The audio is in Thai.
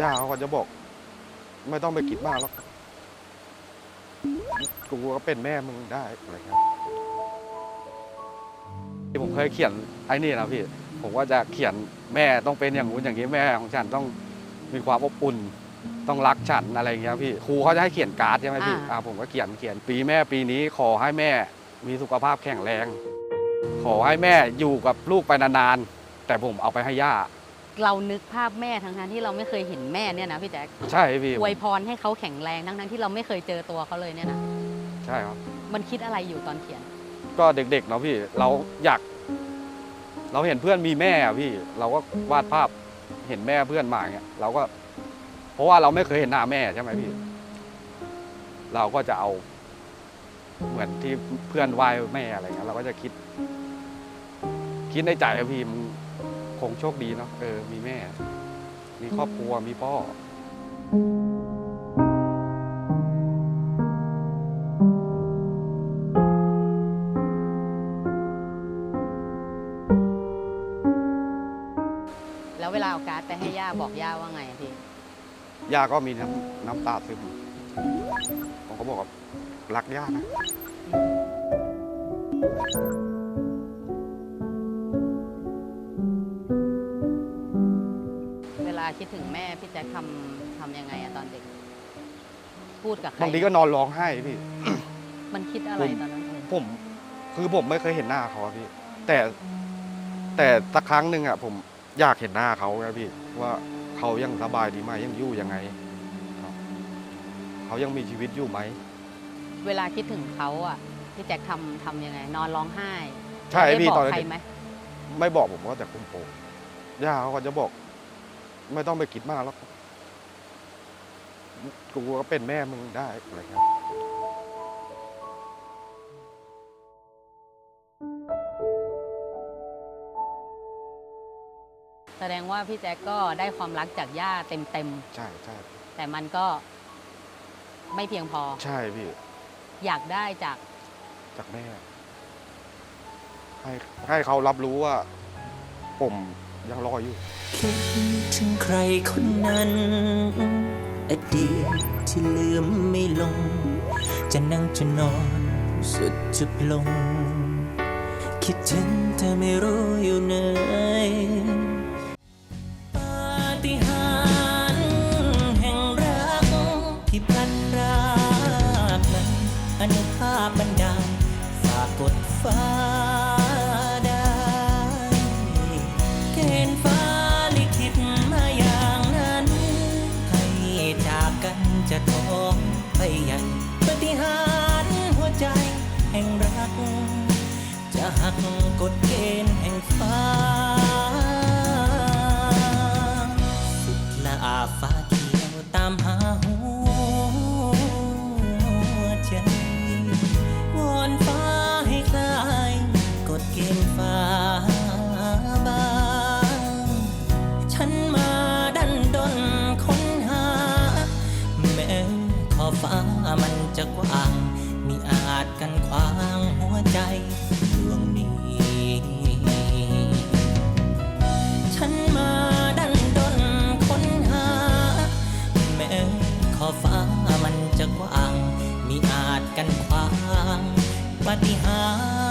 ย่าเขาก็จะบอก ไม่ต้องไปคิดมากหรอกกูก็เป็นแม่มึงได้อะไรครับที่ผมเคยเขียนไอ้นี่นะพี่ ผมก็จะเขียนแม่ต้องเป็นอย่างนู้นอย่างนี้แม่ของฉันต้องมีความอบอุ่น ต้องรักฉันอะไรอย่างเงี้ยพี่ครูเขาจะให้เขียนการ์ดใช่ไหมพี่อ่าอ่าผมก็เขียนเขียนปีแม่ปีนี้ขอให้แม่มีสุขภาพแข็งแรง ขอให้แม่อยู่กับลูกไปนานๆแต่ผมเอาไปให้ย่า เรานึกภาพแม่ทั้งทั้งๆที่เราไม่เคยเห็นแม่เนี่ยนะพี่แจ๊คใช่พี่อวยพรให้เขาแข็งแรงทั้งทั้งๆที่เราไม่เคยเจอตัวเขาเลยเนี่ยนะใช่ครับ มันคิดอะไรอยู่ตอนเขียน ก็เด็กๆเนาะพี่เราอยาก เราเห็นเพื่อนมีแม่อะพี่ เราก็วาดภาพเห็นแม่เพื่อนมาอย่างเงี้ยเราก็ เพราะว่าเราไม่เคยเห็นหน้าแม่ใช่ไหมพี่ เราก็จะเอา เหมือนที่เพื่อนไหว้แม่อะไรเงี้ยเราก็จะคิด คิดในใจอะพี่มัน คงโชคดีเนาะเออมีแม่ มีครอบครัวมีพ่อแล้วเวลาเอาการ์ดไปให้ย่าบอกย่าว่าไงอะพี่ ย่าก็มีน้ำน้ำตาซึมผมก็บอกว่ารักย่านะ คิดถึงแม่พี่แจ๊คทำทำยังไงอะตอนเด็ก พูดกับใครบางทีก็นอนร้องไห้พี่ มันคิดอะไรผมตอนนั้นผม คือผมไม่เคยเห็นหน้าเขาอะพี่ แต่แต่สักครั้งหนึ่งอะ ผมอยากเห็นหน้าเขาไงพี่ ว่าเขายังสบายดีไหมยังอยู่ยังไงครับเขายังมีชีวิตอยู่ไหม เวลาคิดถึงเขาอะพี่แจ๊คทำทำยังไง นอนร้องไห้ใช่ได้พี่บอตกอนใครเด็กไหม ไม่บอกผมว่าแต่คุมโปงย่าเขาก็จะบอก ไม่ต้องไปคิดมากหรอกกูก็เป็นแม่มึงได้อะไรเงี้ยแสดงว่าพี่แจ๊คก็ได้ความรักจากย่าเต็มใช่ใช่ๆ แต่มันก็ไม่เพียงพอ ใช่พี่ อยากได้จากจากแม่ ให้ให้เขารับรู้ว่า ผมยังรออยู่ คิดถึงใครคนนั้น อดีตที่ลืมไม่ลง จะนั่งจะนอนสุดจะปลง คิดถึงเธอไม่รู้อยู่ไหน กฎเกณฑ์แห่งฟ้า สุดละอาฟ้าเขียวตามหาหัวใจวอนฟ้าให้คลายกฎเกณฑ์ฟ้าบางฉันมาดันดนค้นหา แม้ขอฟ้ามันจะกว้าง มีอาจกันขวางหัวใจ ปฏิหาร